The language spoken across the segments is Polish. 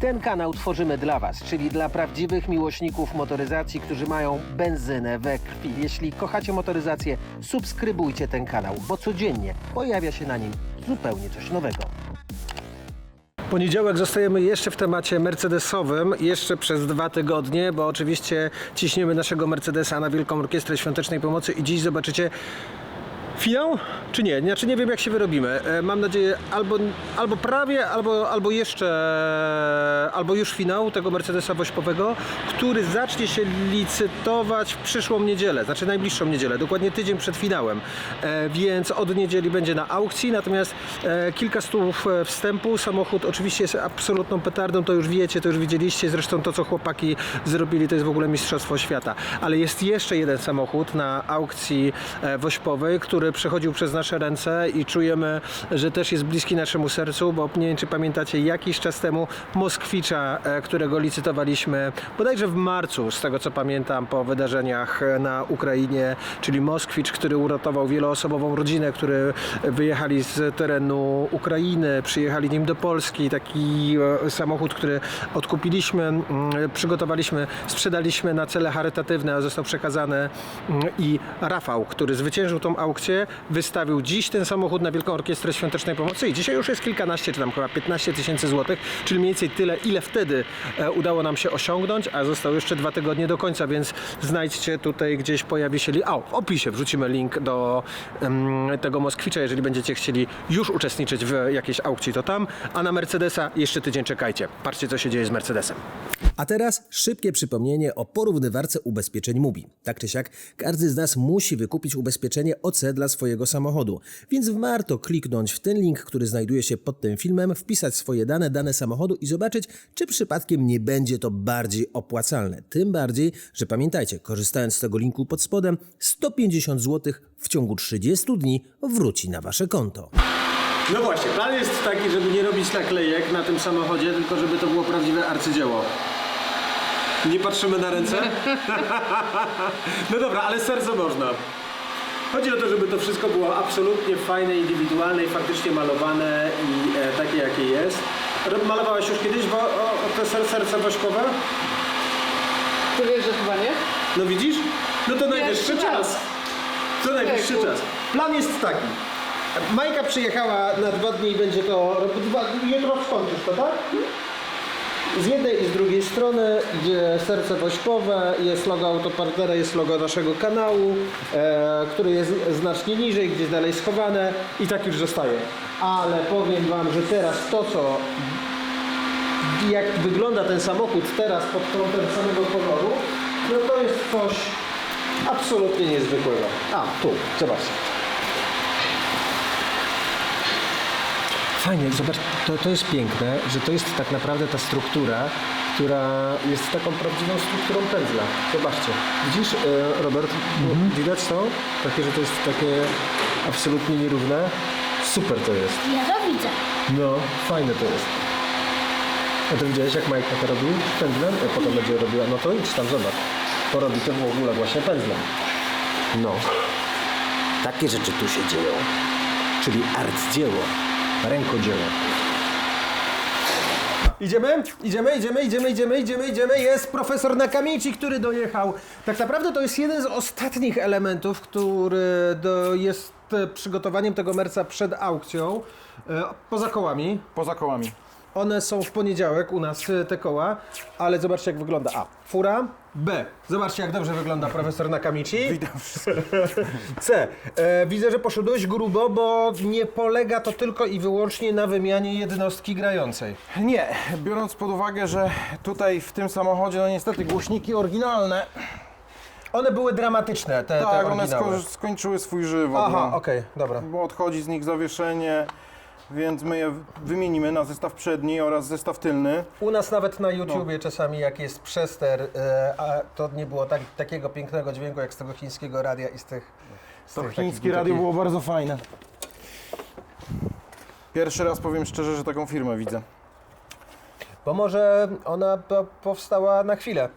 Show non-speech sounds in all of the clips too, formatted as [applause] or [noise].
Ten kanał tworzymy dla Was, czyli dla prawdziwych miłośników motoryzacji, którzy mają benzynę we krwi. Jeśli kochacie motoryzację, subskrybujcie ten kanał, bo codziennie pojawia się na nim zupełnie coś nowego. Poniedziałek zostajemy jeszcze w temacie mercedesowym, jeszcze przez dwa tygodnie, bo oczywiście ciśniemy naszego Mercedesa na Wielką Orkiestrę Świątecznej Pomocy i dziś zobaczycie finał, czy nie? Znaczy nie wiem jak się wyrobimy. E, Mam nadzieję albo, albo prawie, albo, albo jeszcze, albo już finał tego Mercedesa wośpowego, który zacznie się licytować w przyszłą niedzielę, znaczy najbliższą niedzielę, dokładnie tydzień przed finałem. E, Więc od niedzieli będzie na aukcji, natomiast e, kilka stów e, wstępu. Samochód oczywiście jest absolutną petardą, to już wiecie, to już widzieliście. Zresztą to, co chłopaki zrobili, to jest w ogóle Mistrzostwo Świata. Ale jest jeszcze jeden samochód na aukcji e, wośpowej, który przechodził przez nasze ręce i czujemy, że też jest bliski naszemu sercu, bo nie wiem, czy pamiętacie, jakiś czas temu Moskwicza, e, którego licytowaliśmy bodajże w marcu, z tego co pamiętam, po wydarzeniach na Ukrainie, czyli Moskwicz, który uratował wieloosobową rodzinę, który wyjechali z terenu Ukrainy, przyjechali nim do Polski. Taki e, samochód, który odkupiliśmy, przygotowaliśmy, sprzedaliśmy na cele charytatywne, a został przekazany i Rafał, który zwyciężył tą aukcję, wystawił dziś ten samochód na Wielką Orkiestrę Świątecznej Pomocy i dzisiaj już jest kilkanaście, czy tam chyba 15 tysięcy złotych, czyli mniej więcej tyle, ile wtedy e, udało nam się osiągnąć, a zostało jeszcze dwa tygodnie do końca, więc znajdźcie tutaj gdzieś pojawi się, a w opisie wrzucimy link do em, tego Moskwicza, jeżeli będziecie chcieli już uczestniczyć w jakiejś aukcji, to tam, a na Mercedesa jeszcze tydzień czekajcie. Patrzcie, co się dzieje z Mercedesem. A teraz szybkie przypomnienie o porównywarce ubezpieczeń MUBI. Tak czy siak, każdy z nas musi wykupić ubezpieczenie OC dla swojego samochodu, więc warto kliknąć w ten link, który znajduje się pod tym filmem, wpisać swoje dane, dane samochodu i zobaczyć, czy przypadkiem nie będzie to bardziej opłacalne. Tym bardziej, że pamiętajcie, korzystając z tego linku pod spodem, 150 zł w ciągu 30 dni wróci na wasze konto. No właśnie, plan jest taki, żeby nie robić naklejek na tym samochodzie, tylko żeby to było prawdziwe arcydzieło. Nie patrzymy na ręce? [laughs] no dobra, ale serce można. Chodzi o to, żeby to wszystko było absolutnie fajne, indywidualne i faktycznie malowane i e, takie jakie jest. Rob- Malowałaś już kiedyś bo, o, o te ser, serce wośkowe? Ty wiesz, że chyba nie? No widzisz? No to najwyższy raz. czas. To najwyższy czas. Plan jest taki. Majka przyjechała na dwa dni i będzie to dwa, jutro skończysz to, tak? Z jednej i z drugiej strony serce wośpowe, jest logo autopartnera, jest logo naszego kanału, e, który jest znacznie niżej, gdzieś dalej schowane i tak już zostaje. Ale powiem Wam, że teraz to, co jak wygląda ten samochód teraz pod kątem samego koloru, no to jest coś absolutnie niezwykłego. A, tu, zobaczcie. Fajnie, zobacz, to, to jest piękne, że to jest tak naprawdę ta struktura, która jest taką prawdziwą strukturą pędzla. Zobaczcie, widzisz, e, Robert, widać to? Takie, że to jest takie absolutnie nierówne. Super to jest. Ja to widzę. No, fajne to jest. A to widziałeś jak Majka to robił pędzlem? Ja potem będzie robiła, no to idź tam zobacz. Porobi to w ogóle właśnie pędzlem. No. Takie rzeczy tu się dzieją. Czyli arcydzieło, rękodzieło. Idziemy, idziemy, idziemy, idziemy, idziemy, idziemy, idziemy. Jest profesor Nakamici, który dojechał. Tak naprawdę to jest jeden z ostatnich elementów, który do, jest przygotowaniem tego merca przed aukcją. E, Poza kołami. Poza kołami. One są w poniedziałek u nas e, te koła, ale zobaczcie jak wygląda. A. Fura. B. Zobaczcie jak dobrze wygląda profesor Nakamici. Witam. [laughs] C. E, widzę, że poszedłeś grubo, bo nie polega to tylko i wyłącznie na wymianie jednostki grającej. Nie, biorąc pod uwagę, że tutaj w tym samochodzie, no niestety głośniki oryginalne, One były dramatyczne, te, tak, te one oryginały. sko- skończyły swój żywot. Aha, no. okej, dobra. Bo odchodzi z nich zawieszenie, więc my je wymienimy na zestaw przedni oraz zestaw tylny. U nas nawet na No. YouTubie czasami jak jest przester, e, a to nie było tak, takiego pięknego dźwięku jak z tego chińskiego radia i z tych... Z To tych chińskie radio było bardzo fajne. Pierwszy raz powiem szczerze, że taką firmę widzę. Bo może ona po, powstała na chwilę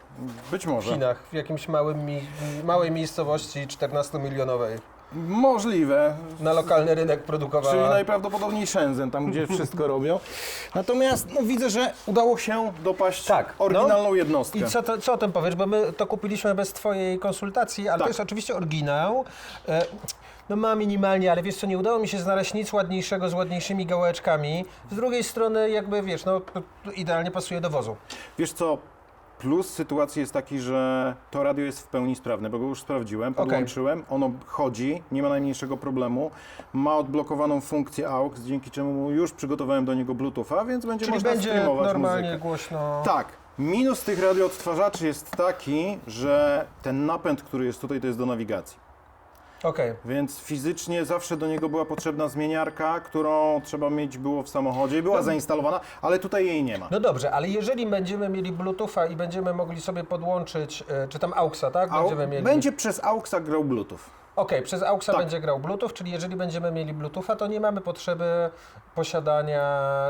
Być w może. Chinach, w jakimś małym, mi, małej miejscowości 14-milionowej. Możliwe. Na lokalny rynek produkowała. Czyli najprawdopodobniej Shenzhen, tam gdzie [laughs] wszystko robią. Natomiast no, widzę, że udało się dopaść Tak, oryginalną no. jednostkę. I co, to, co o tym powiesz? Bo my to kupiliśmy bez twojej konsultacji, ale Tak. to jest oczywiście oryginał. E, No ma minimalnie, ale wiesz co, nie udało mi się znaleźć nic ładniejszego z ładniejszymi gałeczkami. Z drugiej strony jakby, wiesz, no idealnie pasuje do wozu. Wiesz co, plus sytuacji jest taki, że to radio jest w pełni sprawne, bo go już sprawdziłem, Okej. podłączyłem, ono chodzi, nie ma najmniejszego problemu, ma odblokowaną funkcję AUX, dzięki czemu już przygotowałem do niego Bluetootha, więc będzie Czyli można będzie streamować normalnie muzykę. głośno. Tak. Minus tych radioodtwarzaczy jest taki, że ten napęd, który jest tutaj, to jest do nawigacji. Okej. Więc fizycznie zawsze do niego była potrzebna zmieniarka, którą trzeba mieć było w samochodzie była zainstalowana, ale tutaj jej nie ma. No dobrze, ale jeżeli będziemy mieli Bluetootha i będziemy mogli sobie podłączyć, e, czy tam AUXa, tak? Będziemy mieli... Będzie przez AUXa grał Bluetooth. Okej, przez AUXa Tak. będzie grał Bluetooth, czyli jeżeli będziemy mieli Bluetootha, to nie mamy potrzeby posiadania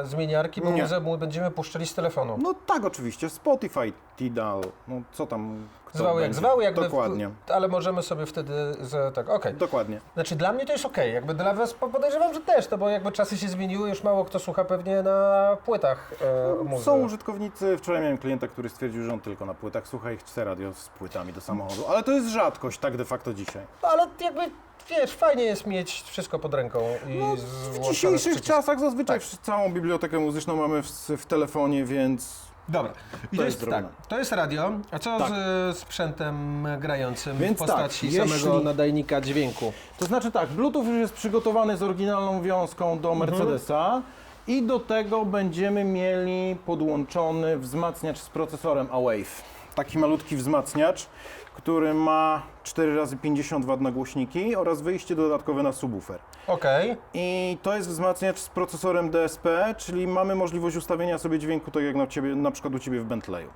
zmieniarki, bo Nie. będziemy puszczali z telefonu. No tak, oczywiście. Spotify, Tidal, no co tam. Kto Zwał jak będzie. jakby. Dokładnie. Ale możemy sobie wtedy. Z, tak, okej. Dokładnie. Znaczy dla mnie to jest okej, jakby dla was po- podejrzewam, że też, no bo jakby czasy się zmieniły, już mało kto słucha pewnie na płytach e, muzy. Są użytkownicy, wczoraj miałem klienta, który stwierdził, że on tylko na płytach słucha i chce radio z płytami do samochodu. Ale to jest rzadkość, tak de facto dzisiaj. Ale jakby, wiesz, fajnie jest mieć wszystko pod ręką i No, W dzisiejszych czasach zazwyczaj Tak. całą bibliotekę muzyczną mamy w, w telefonie, więc Dobra. I to, To jest jest tak, to jest radio, a co Tak. z sprzętem grającym Więc w postaci tak, samego jeśli- nadajnika dźwięku? To znaczy tak, Bluetooth już jest przygotowany z oryginalną wiązką do Mercedesa i do tego będziemy mieli podłączony wzmacniacz z procesorem A-Wave. Taki malutki wzmacniacz, który ma 4 razy 50 W na głośniki oraz wyjście dodatkowe na subwoofer. Okej. I to jest wzmacniacz z procesorem DSP, czyli mamy możliwość ustawienia sobie dźwięku tak jak na, ciebie, na przykład u Ciebie w Bentleyu.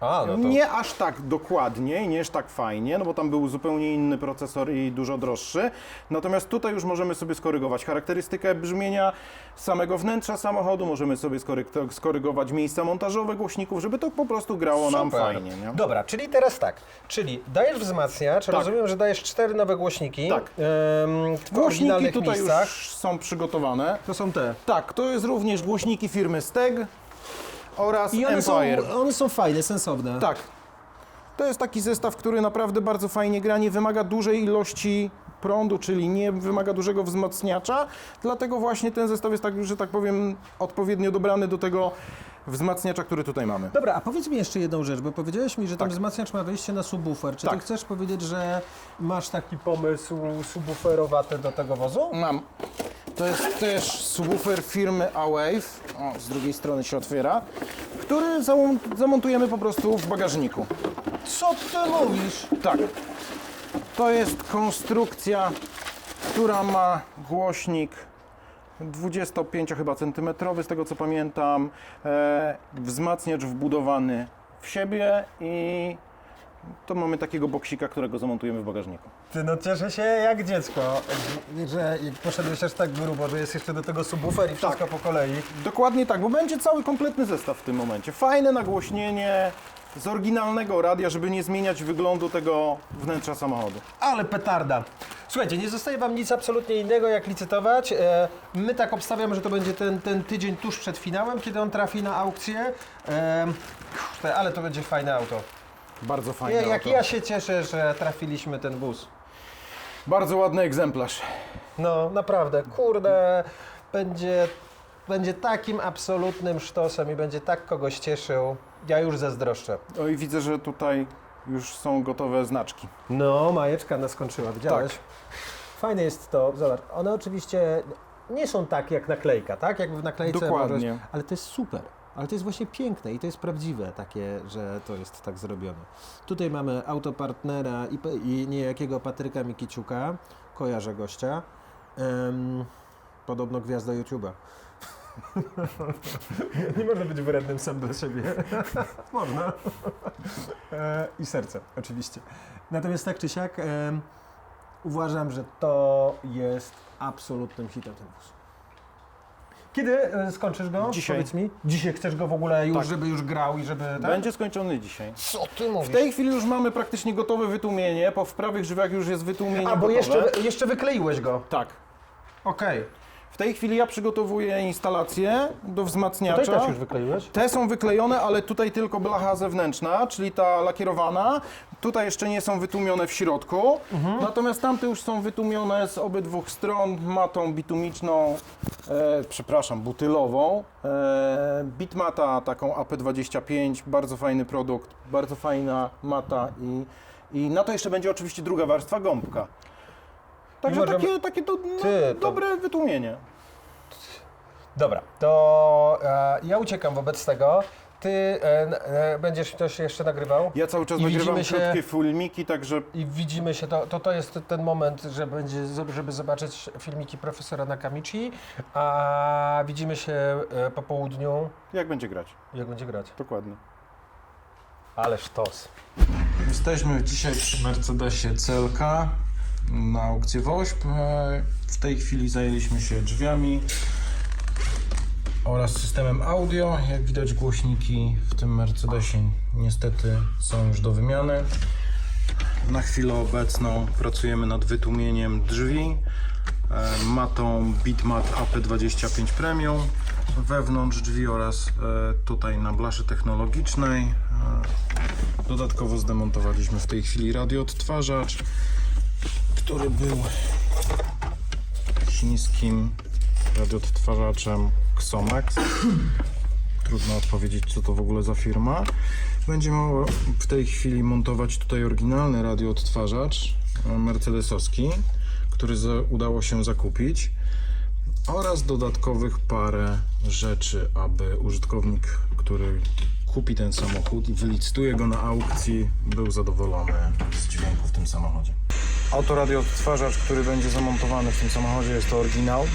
A, no to... Nie aż tak dokładnie, nie aż tak fajnie, no bo tam był zupełnie inny procesor i dużo droższy. Natomiast tutaj już możemy sobie skorygować charakterystykę brzmienia samego wnętrza samochodu, możemy sobie skoryg- skorygować miejsca montażowe głośników, żeby to po prostu grało nam Super. fajnie. Nie? Dobra, czyli teraz tak, czyli dajesz wzmacniacz, rozumiem, że dajesz cztery nowe głośniki. Tak. em, w Głośniki oryginalnych tutaj miejscach. już są przygotowane. To są te. Tak, to jest również głośniki firmy Steg oraz I one są, Empire. one są fajne, sensowne. Tak. To jest taki zestaw, który naprawdę bardzo fajnie gra, nie wymaga dużej ilości prądu, czyli nie wymaga dużego wzmacniacza, dlatego właśnie ten zestaw jest tak, że tak powiem, odpowiednio dobrany do tego wzmacniacza, który tutaj mamy. Dobra, a powiedz mi jeszcze jedną rzecz, bo powiedziałeś mi, że tam Tak. wzmacniacz ma wejście na subwoofer. Czy ty Tak. chcesz powiedzieć, że masz taki pomysł subwooferowaty do tego wozu? Mam. To jest też subwoofer firmy A-Wave, o, z drugiej strony się otwiera, który zamon- zamontujemy po prostu w bagażniku. Co ty mówisz? Tak. To jest konstrukcja, która ma głośnik 25 chyba centymetrowy, z tego co pamiętam, e, wzmacniacz wbudowany w siebie i to mamy takiego boksika, którego zamontujemy w bagażniku. Ty no cieszę się jak dziecko, że poszedłeś aż tak grubo, że jest jeszcze do tego subwoofer i wszystko po kolei. Dokładnie tak, bo będzie cały kompletny zestaw w tym momencie. Fajne nagłośnienie z oryginalnego radia, żeby nie zmieniać wyglądu tego wnętrza samochodu. Ale petarda. Słuchajcie, nie zostaje Wam nic absolutnie innego jak licytować. E, My tak obstawiamy, że to będzie ten, ten tydzień tuż przed finałem, kiedy on trafi na aukcję. E, kurde, ale to będzie fajne auto. Bardzo fajne Ja, jak auto. ja się cieszę, że trafiliśmy ten bus. Bardzo ładny egzemplarz. No, naprawdę, kurde, będzie, będzie takim absolutnym sztosem i będzie tak kogoś cieszył. Ja już zazdroszczę. O i widzę, że tutaj już są gotowe znaczki. No, majeczka nas skończyła, widziałeś? Tak. Fajne jest to, zobacz, one oczywiście nie są tak jak naklejka, tak? Jakby w naklejce Dokładnie. możesz, ale to jest super. Ale to jest właśnie piękne i to jest prawdziwe takie, że to jest tak zrobione. Tutaj mamy autopartnera i, i niejakiego Patryka Mikiciuka, kojarzę gościa. Em, podobno gwiazda YouTube'a. [laughs] Nie można być wrednym sam dla siebie. [laughs] można. E, I serce, oczywiście. Natomiast tak czy siak, uważam, że to jest absolutnym hitem ten wóz. Kiedy e, skończysz go? Dzisiaj. Powiedz mi. Dzisiaj chcesz go w ogóle już, Tak. żeby już grał i żeby... Tak? Będzie skończony dzisiaj. Co ty mówisz? W tej chwili już mamy praktycznie gotowe wytłumienie, po w prawych drzwiach już jest wytłumienie A, bo gotowe. jeszcze, jeszcze wykleiłeś go. Tak. Okej. W tej chwili ja przygotowuję instalację do Tutaj wzmacniacza. też już wykleiłeś? Te są wyklejone, ale tutaj tylko blacha zewnętrzna, czyli ta lakierowana. Tutaj jeszcze nie są wytłumione w środku. Natomiast tamte już są wytłumione z obydwu stron matą bitumiczną, e, przepraszam, butylową. E, bitmata taką AP25, bardzo fajny produkt, bardzo fajna mata i, i na to jeszcze będzie oczywiście druga warstwa gąbka. Także takie, takie do, no, Ty, to- dobre wytłumienie. Dobra, to e, ja uciekam wobec tego. Ty e, e, będziesz coś jeszcze nagrywał? Ja cały czas I nagrywam widzimy się- krótkie filmiki, także I widzimy się, to, to, to jest ten moment, że będzie, żeby zobaczyć filmiki profesora Nakamichi, a widzimy się e, po południu, jak będzie grać. jak będzie grać. Dokładnie. Ale sztos. Jesteśmy dzisiaj przy Mercedesie CLK na aukcji WOŚP. E, W tej chwili zajęliśmy się drzwiami oraz systemem audio. Jak widać głośniki w tym Mercedesie niestety są już do wymiany. Na chwilę obecną pracujemy nad wytłumieniem drzwi e, matą Bitmat AP25 Premium wewnątrz drzwi oraz e, tutaj na blaszy technologicznej. E, Dodatkowo zdemontowaliśmy w tej chwili radioodtwarzacz, który był chińskim radioodtwarzaczem Xomax. [clears throat] Trudno odpowiedzieć, co to w ogóle za firma. Będziemy w tej chwili montować tutaj oryginalny radioodtwarzacz e, mercedesowski, który udało się zakupić oraz dodatkowych parę rzeczy, aby użytkownik, który kupi ten samochód i wylicytuje go na aukcji, był zadowolony z dźwięku w tym samochodzie. Autoradio odtwarzacz, który będzie zamontowany w tym samochodzie jest to oryginał.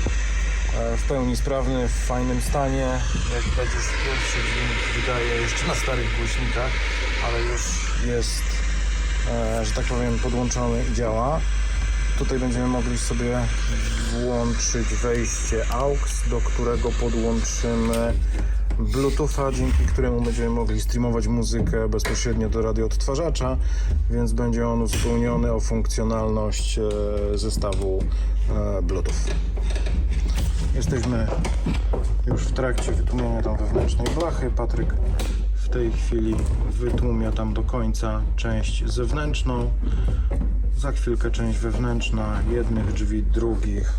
E, W pełni sprawny, w fajnym stanie. Jak widać już pierwszy dźwięk wydaje jeszcze na starych głośnikach, ale już jest, e, że tak powiem, podłączony i działa. Tutaj będziemy mogli sobie włączyć wejście AUX, do którego podłączymy Bluetootha, dzięki któremu będziemy mogli streamować muzykę bezpośrednio do radioodtwarzacza, więc będzie on uzupełniony o funkcjonalność e, zestawu Bluetooth. Jesteśmy już w trakcie wytłumienia tam wewnętrznej blachy. Patryk w tej chwili wytłumia tam do końca część zewnętrzną. Za chwilkę część wewnętrzna, jednych drzwi, drugich.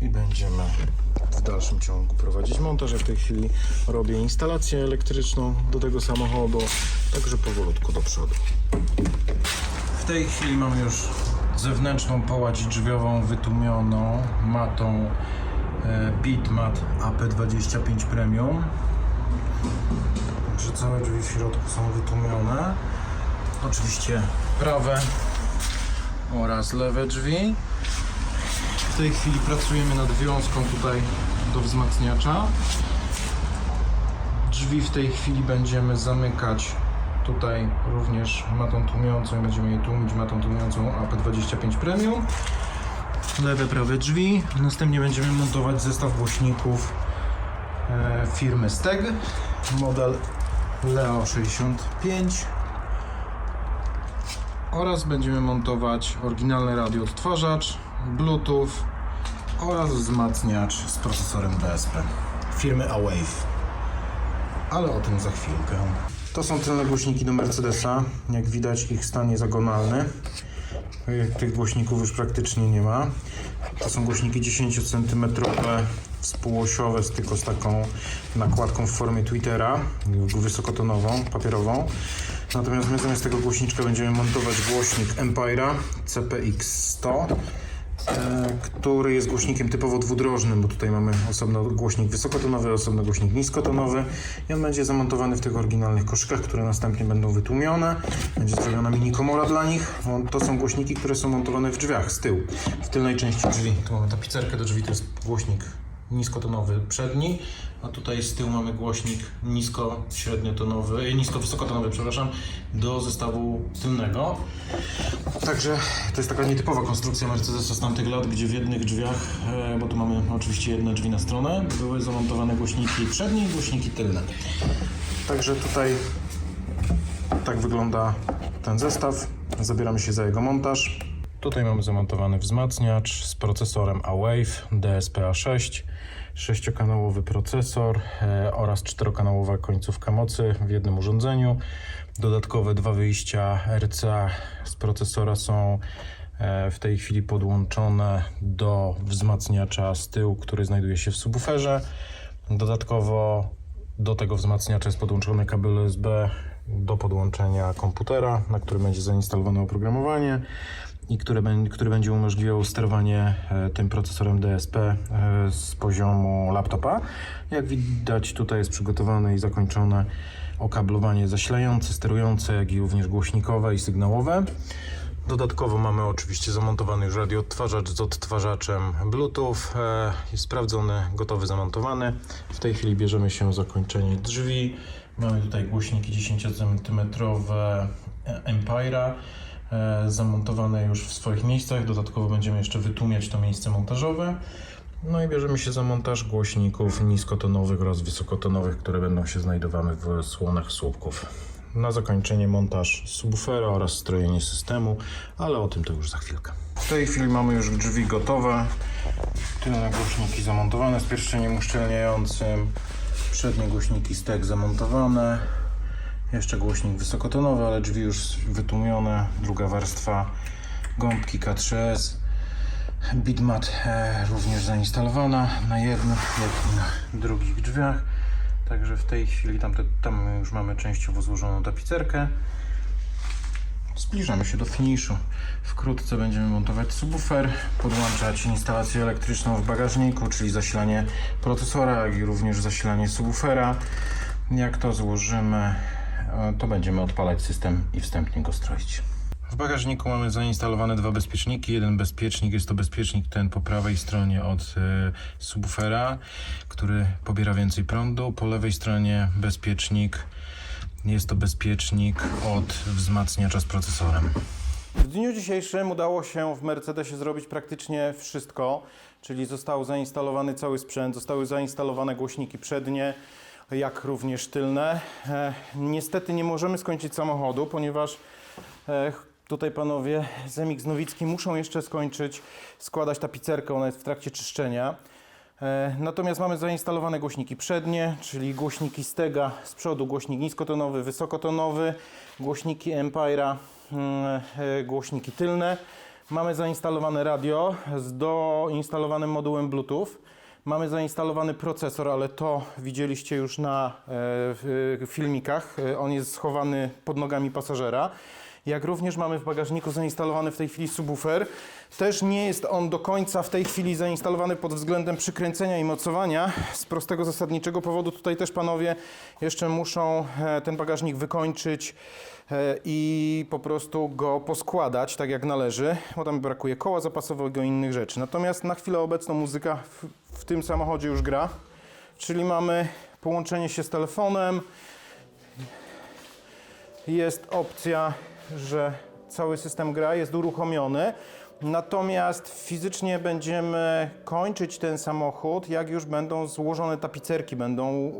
I będziemy w dalszym ciągu prowadzić montaż. Ja w tej chwili robię instalację elektryczną do tego samochodu, także powolutku do przodu. W tej chwili mamy już zewnętrzną połać drzwiową wytłumioną matą e, Bitmat AP25 Premium. Także całe drzwi w środku są wytłumione. Oczywiście prawe oraz lewe drzwi. W tej chwili pracujemy nad wiązką tutaj do wzmacniacza. Drzwi w tej chwili będziemy zamykać tutaj również matą tłumiącą i będziemy je tłumić matą tłumiącą AP25 Premium. Lewe, prawe drzwi. Następnie będziemy montować zestaw głośników e, firmy Steg, model Leo 65 oraz będziemy montować oryginalny radioodtwarzacz, Bluetooth oraz wzmacniacz z procesorem DSP firmy Awave. Ale o tym za chwilkę. To są tylne głośniki do Mercedesa. Jak widać ich stan jest agonalny. Tych głośników już praktycznie nie ma. To są głośniki 10 cm współosiowe, tylko z taką nakładką w formie Twittera, wysokotonową, papierową. Natomiast my zamiast tego głośniczka będziemy montować głośnik Empire'a CPX100, e, który jest głośnikiem typowo dwudrożnym, bo tutaj mamy osobno głośnik wysokotonowy, osobno głośnik niskotonowy i on będzie zamontowany w tych oryginalnych koszykach, które następnie będą wytłumione. Będzie zrobiona mini komora dla nich. To są głośniki, które są montowane w drzwiach z tyłu, w tylnej części drzwi. Tu mamy tapicerkę do drzwi, to jest głośnik niskotonowy przedni, a tutaj z tyłu mamy głośnik nisko-średniotonowy, e, nisko-wysokotonowy, przepraszam, do zestawu tylnego. Także to jest taka nietypowa konstrukcja Mercedesa z tamtych lat, gdzie w jednych drzwiach, e, bo tu mamy oczywiście jedne drzwi na stronę, były zamontowane głośniki przednie i głośniki tylne. Także tutaj tak wygląda ten zestaw. Zabieramy się za jego montaż. Tutaj mamy zamontowany wzmacniacz z procesorem A-Wave DSP-A6, sześciokanałowy procesor e, oraz czterokanałowa końcówka mocy w jednym urządzeniu. Dodatkowe dwa wyjścia RCA z procesora są e, w tej chwili podłączone do wzmacniacza z tyłu, który znajduje się w subwooferze. Dodatkowo do tego wzmacniacza jest podłączony kabel USB do podłączenia komputera, na którym będzie zainstalowane oprogramowanie i który, który będzie umożliwiał sterowanie e, tym procesorem DSP e, z poziomu laptopa. Jak widać tutaj jest przygotowane i zakończone okablowanie zasilające, sterujące, jak i również głośnikowe i sygnałowe. Dodatkowo mamy oczywiście zamontowany już radioodtwarzacz z odtwarzaczem Bluetooth. E, jest sprawdzony, gotowy, zamontowany. W tej chwili bierzemy się za kończenie drzwi. Mamy tutaj głośniki 10 cm Empira e, zamontowane już w swoich miejscach. Dodatkowo będziemy jeszcze wytłumiać to miejsce montażowe. No i bierzemy się za montaż głośników niskotonowych oraz wysokotonowych, które będą się znajdowały w słonach słupków. Na zakończenie montaż subwoofera oraz strojenie systemu, ale o tym to już za chwilkę. W tej chwili mamy już drzwi gotowe. Tylne głośniki zamontowane z pierścieniem uszczelniającym. Przednie głośniki stek zamontowane. Jeszcze głośnik wysokotonowy, ale drzwi już wytłumione. Druga warstwa gąbki K3S. Bitmat e, również zainstalowana na jednych, jak i na drugich drzwiach. Także w tej chwili tam, te, tam już mamy częściowo złożoną tapicerkę. Zbliżamy się do finiszu. Wkrótce będziemy montować subwoofer, podłączać instalację elektryczną w bagażniku, czyli zasilanie procesora, jak i również zasilanie subwoofera. Jak to złożymy, to będziemy odpalać system i wstępnie go stroić. W bagażniku mamy zainstalowane dwa bezpieczniki. Jeden bezpiecznik jest to bezpiecznik ten po prawej stronie od y, subwoofera, który pobiera więcej prądu. Po lewej stronie bezpiecznik jest to bezpiecznik od wzmacniacza z procesorem. W dniu dzisiejszym udało się w Mercedesie zrobić praktycznie wszystko, czyli został zainstalowany cały sprzęt, zostały zainstalowane głośniki przednie, jak również tylne. E, niestety nie możemy skończyć samochodu, ponieważ e, tutaj panowie Zemik z Nowicki muszą jeszcze skończyć składać tapicerkę, ona jest w trakcie czyszczenia. E, Natomiast mamy zainstalowane głośniki przednie, czyli głośniki Stega z przodu, głośnik niskotonowy, wysokotonowy, głośniki Empira, mm, głośniki tylne. Mamy zainstalowane radio z doinstalowanym modułem Bluetooth. Mamy zainstalowany procesor, ale to widzieliście już na e, filmikach. E, On jest schowany pod nogami pasażera. Jak również mamy w bagażniku zainstalowany w tej chwili subwoofer. Też nie jest on do końca w tej chwili zainstalowany pod względem przykręcenia i mocowania. Z prostego zasadniczego powodu tutaj też panowie jeszcze muszą e, ten bagażnik wykończyć e, i po prostu go poskładać tak jak należy, bo tam brakuje koła zapasowego i innych rzeczy. Natomiast na chwilę obecną muzyka w, w tym samochodzie już gra, czyli mamy połączenie się z telefonem, jest opcja, że cały system gra jest uruchomiony. Natomiast fizycznie będziemy kończyć ten samochód, jak już będą złożone tapicerki, będą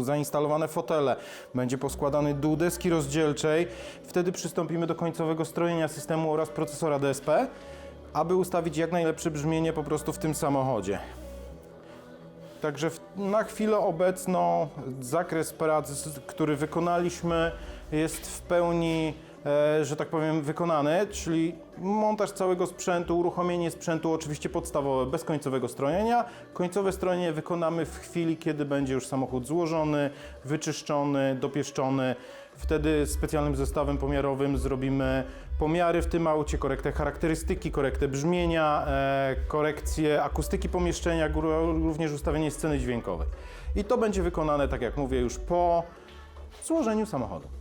zainstalowane fotele, będzie poskładany dół deski rozdzielczej. Wtedy przystąpimy do końcowego strojenia systemu oraz procesora DSP, aby ustawić jak najlepsze brzmienie po prostu w tym samochodzie. Także na chwilę obecną zakres prac, który wykonaliśmy, jest w pełni, że tak powiem, wykonany, czyli montaż całego sprzętu, uruchomienie sprzętu, oczywiście podstawowe, bez końcowego strojenia. Końcowe strojenie wykonamy w chwili, kiedy będzie już samochód złożony, wyczyszczony, dopieszczony. Wtedy specjalnym zestawem pomiarowym zrobimy pomiary w tym aucie, korektę charakterystyki, korektę brzmienia, e, korekcję akustyki pomieszczenia, również ustawienie sceny dźwiękowej. I to będzie wykonane, tak jak mówię, już po złożeniu samochodu.